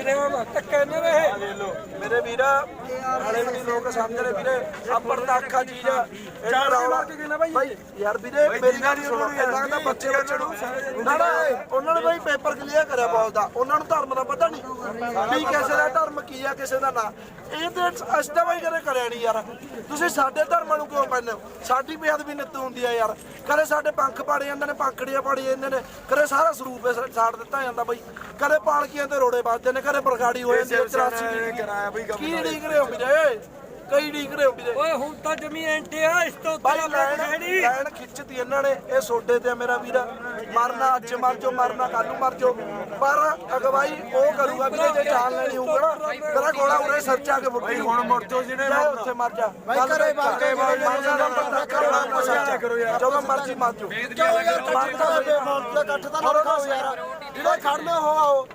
ਸ਼ਰੇਆਮ ਧੱਕੇ ਨੇ ਰਹੇ। ਮੇਰੇ ਵੀਰਾ ਹਲੇ ਵੀ ਲੋਕ ਸਮਝਦੇ ਵੀਰੇ ਆ ਪਰਦਾਖਾ ਚੀਜ਼ ਆ। ਇਹ ਡਰਾਉਣਾ ਬਾਈ। ਯਾਰ ਵੀਰੇ ਮੇਰੀ ਗੱਲ ਸੁਣੋ ਇਹਨਾਂ ਦਾ ਬੱਚੇ ਬੱਚੇ ਨੂੰ ਨਾ ਨਾ ਉਹਨਾਂ ਨੇ ਬਾਈ ਪੇਪਰ ਕਲੀਅਰ ਕਰਿਆ ਬਾਲ ਦਾ। ਉਹਨਾਂ ਨੂੰ ਧਰਮ ਦਾ ਪਤਾ ਨਹੀਂ ਵੀ ਕਿਸੇ ਦਾ ਧਰਮ ਕੀ ਆ ਕਿਸੇ ਦਾ ਨਾ। ਇਹ ਤੇ ਅਸੀਂ ਤਾਂ ਬਾਈ ਕਦੇ ਕਰਿਆ ਨਹੀਂ ਯਾਰ। ਤੁਸੀਂ ਸਾਡੇ ਧਰਮਾਂ ਨੂੰ ਕਿਉਂ ਪੈਂਦੇ ਹੋ? ਸਾਡੀ ਬੇਅਦਬੀ ਨਿੱਤ ਹੁੰਦੀ ਆ ਯਾਰ। ਕਦੇ ਸਾਡੇ ਪੰਖ ਪਾੜੇ ਜਾਂਦੇ ਨੇ ਪੰਖੜੀਆਂ ਪਾੜੀ ਜਾਂਦੇ ਨੇ ਕਦੇ ਸਾਰਾ ਸਰੂਪ ਸਾੜ ਦਿੱਤਾ ਜਾਂਦਾ ਬਾਈ। ਕਦੇ ਪਾਲਕੀਆਂ ਤੇ ਰੋੜੇ ਵੱਜਦੇ ਨੇ ਕਦੇ ਬਰਗਾੜੀ ਹੋ ਜਾਂਦੀ ਹੈ 84 ਦੀ। ਕੀ ਡੀਕ ਰਹੇ ਹੋ ਵੀਰੇ? ਕਈ ਡੀਕ ਰਹੇ ਹੋ ਵੀਰੇ? ਓਏ ਹੁਣ ਤਾਂ ਜਮੀ ਐਂਟੇ ਆ ਇਸ ਤੋਂ ਬਾਈ ਉੱਤੇ ਲੈਣ ਹੈ ਨਹੀਂ। ਲੈਣ ਖਿੱਚਤੀ ਇਹਨਾਂ ਨੇ ਇਹ ਸੋਡੇ ਤੇ ਆ ਮੇਰਾ ਵੀਰਾ। ਮਰਨਾ ਅੱਜ ਮਰ ਜਾਓ ਮਰਨਾ ਕੱਲ ਨੂੰ ਮਰ ਜਾਓ। ਪਰ ਅਗਵਾਈ ਉਹ ਕਰੂਗਾ ਵੀਰੇ ਜੇ ਜਾਨ ਲੈਣੀ ਹੋਊਗਾ ਨਾ। ਤੇਰਾ ਗੋਲਾ ਉਰੇ ਸਿਰ ਚ ਆ ਕੇ ਫੁੱਟੀ ਹੁਣ ਮੁੜ ਜਾਓ ਜਿਹਨੇ ਉੱਥੇ ਮਰ ਜਾ। ਬਾਈ ਕਰੇ ਬਾਤ ਕੇ ਮਰ ਜਾ ਬੰਦਾ ਕਰਨਾ ਪਛਾਚਾ ਕਰੋ ਯਾਰ ਜਦੋਂ ਮਰਜ਼ੀ ਮਰ ਜਾਓ। ਕਿਉਂ ਯਾਰ ਕੱਟਦਾ ਬੇਮੌਤ ਦਾ ਕੱਟ ਤਾਂ ਨਾ ਖਾਓ ਯਾਰ। ਜਿਹੜਾ ਖੜਨਾ ਹੋ ਆਓ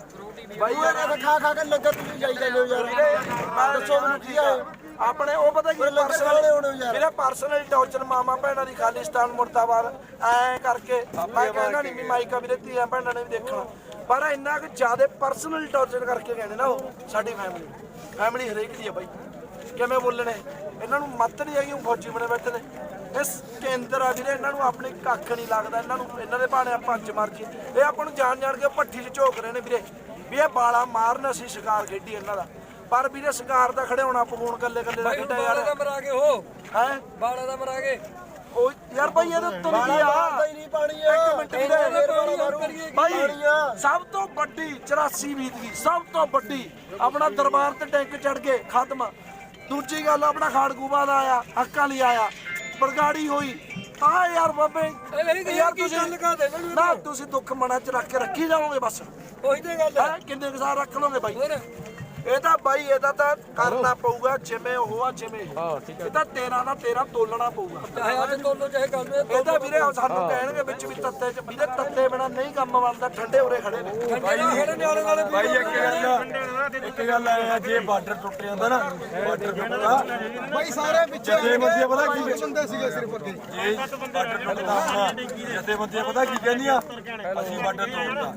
ਬਾਈ ਯਾਰ ਖਾ ਖਾ ਕੇ ਲੰਗਰ ਤੁਸੀਂ ਜਾਈ ਜਾਂਦੇ ਹੋ ਯਾਰ। ਦੱਸੋ ਮੈਨੂੰ ਕੀ ਹੈ ਆਪਣੇ ਉਹ ਪਤਾ ਕੀ ਪਰਸਨਲ ਮੇਰਾ ਪਰਸਨਲ ਟੌਰਚਰ ਮਾਮਾ ਭੈਣਾਂ ਦੀ ਖਾਲਿਸਤਾਨ ਮੁਰਦਾਬਾਦ। ਐ ਕਰਕੇ ਮੈਂ ਕਹਿੰਦਾ ਨਹੀਂ ਵੀ ਮਾਈਕਾ ਵੀਰੇ ਧੀਆਂ ਭੈਣਾਂ ਨੇ ਵੀ ਦੇਖਣਾ। ਪਰ ਇੰਨਾ ਕਿ ਜ਼ਿਆਦਾ ਪਰਸਨਲ ਟੌਰਚਰ ਕਰਕੇ ਕਹਿੰਦੇ ਨਾ ਉਹ ਸਾਡੀ ਫੈਮਿਲੀ ਫੈਮਿਲੀ ਹਰੇਕ ਦੀ ਹੈ ਬਾਈ। ਕਿਵੇਂ ਬੋਲਣੇ? ਇਹਨਾਂ ਨੂੰ ਮੱਤ ਨਹੀਂ ਹੈਗੀ ਉਹ ਫੌਜੀ ਬਣੇ ਬੈਠੇ ਨੇ। ਇਸ ਕੇਂਦਰ ਆ ਵੀਰੇ ਇਹਨਾਂ ਨੂੰ ਆਪਣੀ ਕੱਖ ਨਹੀਂ ਲੱਗਦਾ। ਇਹਨਾਂ ਨੂੰ ਇਹਨਾਂ ਦੇ ਭਾਣੇ ਆਪਾਂ ਅੱਜ ਮਰ ਜੀ ਇਹ ਆਪਾਂ ਨੂੰ ਜਾਣ ਜਾਣ ਕੇ ਭੱਠੀ 'ਚ ਝੋਕ ਰਹੇ ਨੇ ਵੀਰੇ। ਵੀ ਇਹ ਬਾਲਾ ਮਾਰਨ ਅਸੀਂ ਸ਼ਿਕਾਰ ਖੇਡੀ ਇਹਨਾਂ ਦਾ। ਪਰ ਵੀਰੇ ਸ਼ਿਕਾਰ ਦਾ ਖੜਿਆਉਣਾ ਪਗੂਣ ਕੱਲੇ ਕੱਲੇ ਦਾ ਬਾਈ ਖੇਡਾ ਬਾਲਾ ਦਾ ਯਾਰ ਮਰਾ ਕੇ ਹੋ ਹੈ? ਬਾਲਾ ਦਾ ਮਰਾ ਕੇ। ਉਹ ਯਾਰ ਭਾਈ ਇਹਦੇ ਉੱਤੋਂ ਨਹੀਂ ਆ? ਨਹੀਂ ਪਾਣੀ ਇੱਕ ਮਿੰਟ ਵੀਰੇ? ਭਾਈ ਸਭ ਤੋਂ ਵੱਡੀ 84 ਬੀਤਗੀ ਸਭ ਤੋਂ ਵੱਡੀ। ਆਪਣਾ ਦਰਬਾਰ ਤੇ ਟੈਂਕ ਚੜ ਕੇ ਖਤਮ। ਦੂਜੀ ਗੱਲ ਆਪਣਾ ਖਾੜਕੂਬਾ ਦਾ ਆਇਆ ਹੱਕਾਂ ਲਈ ਆਇਆ। ਬਰਗਾੜੀ ਹੋਈ। ਆ ਯਾਰ ਬਾਬੇ ਯਾਰ ਤੁਸੀਂ ਨਾ ਤੁਸੀਂ ਦੁੱਖ ਮਨਾਂ ਚ ਰੱਖ ਕੇ ਰੱਖੀ ਜਾਓਗੇ ਬਸ। ਉਹੀ ਤੇ ਗੱਲ ਹੈ। ਕਿੰਨੇ ਕੁ ਸਾਲ ਰੱਖ ਲਓਗੇ ਬਾਈ? ਇਹ ਤਾਂ ਬਾਈ ਇਹਦਾ ਤਾਂ ਕਰਨਾ ਪਊਗਾ ਜਿਵੇਂ ਉਹ ਆ ਜਿਵੇਂ ਇਹ। ਇਹ ਤਾਂ ਤੇਰਾ ਨਾ ਤੇਰਾ ਤੋਲਣਾ ਪਊਗਾ। ਚਾਹੇ ਅੱਜ ਤੋਲੋ ਚਾਹੇ ਗੱਲ ਨੂੰ ਇਹਦਾ ਵੀਰੇ ਸਾਨੂੰ ਕਹਿਣਗੇ ਵਿੱਚ ਵੀ ਤੱਤੇ ਚ ਵੀਰੇ ਤੱਤੇ ਬਿਨਾ ਨਹੀਂ ਕੰਮ ਬਣਦਾ ਠੰਡੇ ਉਰੇ ਖੜੇ ਨੇ। ਭਾਈ ਜਿਹੜੇ ਨਿਆਣੇ ਵਾਲੇ ਭਾਈ ਇੱਕ ਗੱਲ ਇੱਕ ਗੱਲ ਆ ਜੇ ਬਾਰਡਰ ਟੁੱਟ ਜਾਂਦਾ ਨਾ ਬਾਰਡਰ ਟੁੱਟਦਾ ਭਾਈ ਸਾਰੇ ਪਿੱਛੇ ਜਥੇਬੰਦੀਆਂ ਪਤਾ ਕੀ ਬੰਦੇ ਸੀਗੇ ਸਿਰਫ ਅੱਗੇ। ਜੇ ਬਾਰਡਰ ਟੁੱਟਦਾ ਜਥੇਬੰਦੀਆਂ ਪਤਾ ਕੀ ਕਹਿੰਦੀਆਂ? ਅਸੀਂ ਬਾਰਡਰ ਤੋੜਦਾ।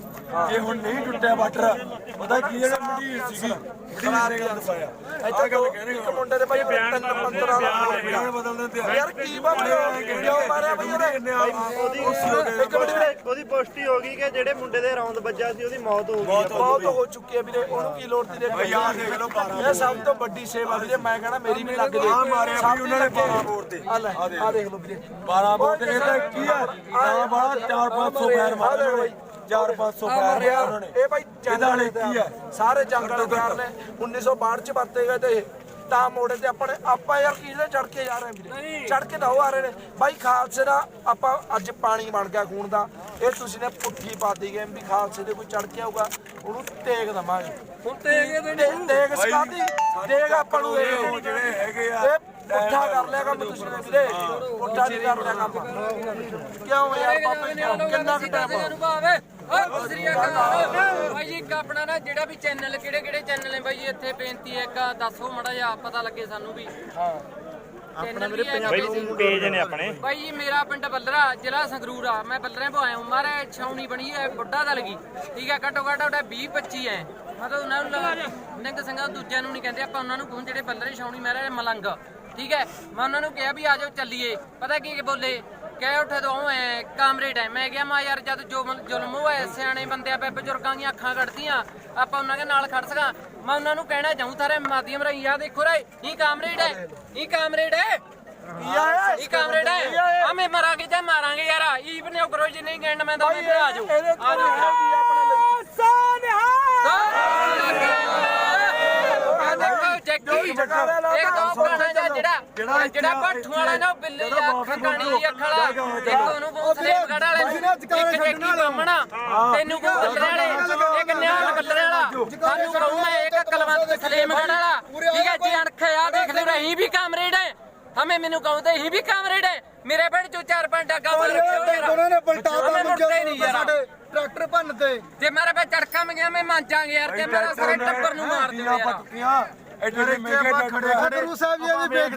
ਜੇ ਹੁਣ ਨਹੀਂ ਟੁੱਟਿਆ ਬਾਰਡਰ ਪਤਾ ਕੀ ਜਿਹੜਾ ਮੰਡੀਰ ਸੀਗੀ ਮੰਡੀਰ ਨੇ ਗੱਲ ਪਾਇਆ। ਇੱਥੇ ਦੋ ਇੱਕ ਮੁੰਡੇ ਦੇ ਭਾਈ ਤਿੰਨ 15 ਦਾ ਬਿਆਨ ਬਦਲ ਦਿੰਦੇ ਆ ਯਾਰ ਕੀ ਬਾਬੇ ਕਿਉਂ ਮਾਰਿਆ ਬਈ ਉਹਨੇ ਇੱਕ ਮਿੰਟ ਵੀਰੇ ਉਹਦੀ ਪੁਸ਼ਟੀ ਹੋ ਗਈ ਕਿ ਜਿਹੜੇ ਮੁੰਡੇ ਦੇ ਰੌਂਦ ਵੱਜਾ ਸੀ ਉਹਦੀ ਮੌਤ ਹੋ ਗਈ ਬਹੁਤ ਹੋ ਚੁੱਕੀ ਹੈ ਵੀਰੇ ਉਹਨੂੰ ਕੀ ਲੋੜ ਦੀ ਭਾਈ ਆਹ ਦੇਖ ਲਓ ਬਾਰਾਂ ਇਹ ਸਭ ਤੋਂ ਵੱਡੀ ਸੇਵਾ ਵੀਰੇ ਮੈਂ ਕਹਿੰਦਾ ਮੇਰੀ ਵੀ ਲੱਗ ਜੇ। ਆਹ ਮਾਰਿਆ ਵੀ ਉਹਨਾਂ ਨੇ ਦੀ ਲੱਗੇ। 12 ਬੋਰ ਤੇ। ਆ ਦੇਖ। ਲਓ ਵੀਰੇ। 12 ਬੋਰ ਤੇ ਕਹਿੰਦਾ ਕੀ ਆ ਨਾ ਬਾਹਰ 4-500 ਫਾਇਰ ਮਾਰੇ ਬਾਈ। 4-500 ਫਾਇਰ ਮਾਰੇ ਉਹਨਾਂ ਨੇ। ਇਹ ਭਾਈ ਇਹਦਾ ਹਲੇ ਕੀ ਹੈ? ਸਾਰੇ ਜੰਗ ਵਾਲੇ ਪਿਆਰ ਨੇ। 1962 ਚ ਵਰਤੇ ਗਏ ਤੇ। ਤਾਂ ਮੋੜੇ ਤੇ ਆਪਣੇ ਆਪਾਂ ਯਾਰ ਕਿਹਦੇ ਚੜ ਕੇ ਜਾ ਰਹੇ ਵੀਰੇ? ਚੜ ਕੇ ਤਾਂ ਉਹ ਆ ਰਹੇ ਨੇ। ਬਾਈ ਖਾਲਸੇ ਦਾ ਆਪਾਂ ਅੱਜ ਪਾਣੀ ਬਣ ਗਿਆ ਖੂਨ ਦਾ। ਇਹ ਤੁਸੀਂ ਨੇ ਪੁੱਠੀ ਪਾਦੀ ਗਏ ਵੀ ਖਾਲਸੇ ਦੇ ਕੋਈ ਚੜ ਕੇ ਆਊਗਾ ਉਹਨੂੰ ਤੇਗ ਦਵਾਂਗੇ। ਹੁਣ ਤੇ ਇਹ ਤੇ ਤੇ ਤੇਗ ਸਕਾਦੀ ਤੇਗ ਆਪਾਂ ਨੂੰ ਇਹ ਜਿਹੜੇ ਹੈਗੇ ਆ। ਇਹ ਪੁੱਠਾ ਕਰ ਲਿਆ ਕੰਮ ਤੁਸੀਂ ਨੇ ਵੀਰੇ। ਪੁੱਠਾ ਨਹੀਂ ਕਰ ਲਿਆ ਕੰਮ। ਕਿਉਂ ਯਾਰ ਬਾਬਾ ਕਿੰਨਾ ਕੁ ਟਾਈਮ ਅਨੁਭਵ ਓ ਸ੍ਰੀ ਅਕਾਲ। ਭਾਈ ਜੀ ਇੱਕ ਆਪਣਾ ਨਾ ਜਿਹੜਾ ਵੀ ਚੈਨਲ ਕਿਹੜੇ ਕਿਹੜੇ ਚੈਨਲ ਨੇ ਬਾਈ ਜੀ? ਇੱਥੇ ਬੇਨਤੀ ਹੈ ਇੱਕ ਦੱਸੋ ਮੜਾ ਜਿਹਾ ਪਤਾ ਲੱਗੇ ਸਾਨੂੰ ਵੀ। ਹਾਂ। ਆਪਣਾ ਮੇਰੇ ਪੰਜਾਬੀ ਪੇਜ ਨੇ ਆਪਣੇ। ਬਾਈ ਜੀ ਮੇਰਾ ਪਿੰਡ ਬੱਲਰਾ ਜ਼ਿਲ੍ਹਾ ਸੰਗਰੂਰ ਆ। ਮੈਂ ਬੱਲਰੇ ਤੋਂ ਆਇਆ ਹਾਂ। ਮਾਰੇ ਛਾਉਣੀ ਬਣੀ ਹੈ ਬੁੱਢਾ ਦਲ ਗਈ ਠੀਕ ਹੈ ਘੱਟੋ ਘੱਟ ਉਹਦਾ 20 25 ਹੈ। ਮਤਲਬ ਉਹਨਾਂ ਨੂੰ ਲਗਾ- ਨਿੰਗ ਸਿੰਘਾਂ ਦੂਜਿਆਂ ਨੂੰ ਨਹੀਂ ਕਹਿੰਦੇ। ਆਪਾਂ ਉਹਨਾਂ ਨੂੰ ਕਹੂੰ ਜਿਹੜੇ ਬੱਲਰੇ ਛਾਉਣੀ ਮਾਰੇ ਮਲੰਗ। ਠੀਕ ਹੈ? ਮੈਂ ਉਹਨਾਂ ਨੂੰ ਕਿਹਾ ਵੀ ਆ ਜਾਓ ਚੱਲੀਏ। ਪਤਾ ਕੀ ਬੋਲੇ? ਕਹਿ ਉੱਠੇ ਤੋਂ ਐ ਕਾਮਰੇਡ ਐ ਮੈਂ ਕਿਹਾ ਮਾ ਯਾਰ ਜਦ ਜੋ ਜ਼ੁਲਮ ਹੋਇਆ ਸਿਆਣੇ ਬੰਦੇ ਆ ਬੇ ਬਜ਼ੁਰਗਾਂ ਦੀਆਂ ਅੱਖਾਂ ਕੱਢਦੀਆਂ। ਆਪਾਂ ਉਹਨਾਂ ਦੇ ਨਾਲ ਖੜ ਸਕਾਂ। ਮੈਂ ਉਹਨਾਂ ਨੂੰ ਕਹਿਣਾ ਜਾਉਂ ਥਾਰੇ ਮਾਧਿਅਮ ਰਹੀ ਆ ਦੇਖੋ ਰੇ ਇਹ ਕਾਮਰੇਡ ਹੈ ਇਹ ਕਾਮਰੇਡ ਹੈ। ਇਹ ਕਾਮਰੇਡ ਹੈ। ਹਮੇ ਮਰਾਂਗੇ ਜਾਂ ਮਾਰਾਂਗੇ ਯਾਰ ਇਹ ਬਨੇ ਕਰੋ ਜੀ ਨਹੀਂ ਕਹਿਣਾ ਮੈਂ ਤਾਂ ਮੈਂ ਆ ਜਾਓ ਆ ਜਾਓ ਲਈ? ਆ ਦੇਖੋ ਤਾਂ ਇੱਕ ਦੋ ਜਿਹਾ ਜਿਹੜਾ ਜਿਹੜਾ ਭੱਠੂ ਵਾਲਾ ਨਾ ਉਹ ਬਿੱਲੀ ਆ ਅੱਖ ਕਾਣੀ ਅੱਖ ਵਾਲਾ ਇੱਕ ਉਹਨੂੰ ਬਹੁਤ ਸਲੇਮਗੜ ਵਾਲੇ ਇੱਕ ਜੱਗੀ ਬਾਮਣਾ ਤੈਨੂੰ ਕੋ ਬੱਲਰੇ ਵਾਲੇ ਇੱਕ ਨਿਆਲ ਬੱਲਰੇ ਵਾਲਾ ਸਾਨੂੰ ਕਹੂੰ ਮੈਂ ਇੱਕ ਕਲਵੰਤ ਸਲੇਮਗੜ ਵਾਲਾ ਠੀਕ ਹੈ ਜੀ ਅਣਖ ਆ ਦੇਖ ਲੈ ਰਹੀ ਵੀ ਕਾਮਰੇਡ ਹੈ ਹਮੇ ਮੈਨੂੰ ਕਹੂੰ ਤੇ ਹੀ ਵੀ ਕਾਮਰੇਡ ਹੈ ਮੇਰੇ ਪਿੰਡ ਚੋਂ ਚਾਰ ਪੰਜ ਡਾਗਾ ਮਾਰ ਰੱਖੇ ਉਹਨਾਂ ਨੇ ਪਲਟਾਤਾ ਹਮੇ ਮੁੜਦੇ ਨਹੀਂ ਯਾਰ। ਸਾਡੇ ਟਰੈਕਟਰ ਭੰਨ ਤੇ। ਜੇ ਮੇਰੇ ਪੇ ਚੜਕਾ ਮੰਗਿਆ ਮੈਂ ਮੰਨ ਜਾਾਂਗੇ ਯਾਰ ਤੇ ਮੇਰਾ ਸਾਰੇ ਟੱਬਰ ਨੂੰ ਮਾਰ ਦਿਓ ਯਾਰ। ਪੱਕੀਆਂ ਐਡੇ ਮਹਿੰਗੇ ਡਾਕਟਰ ਗੁਰੂ ਸਾਹਿਬ ਜੀ ਦੀ ਵੇਖ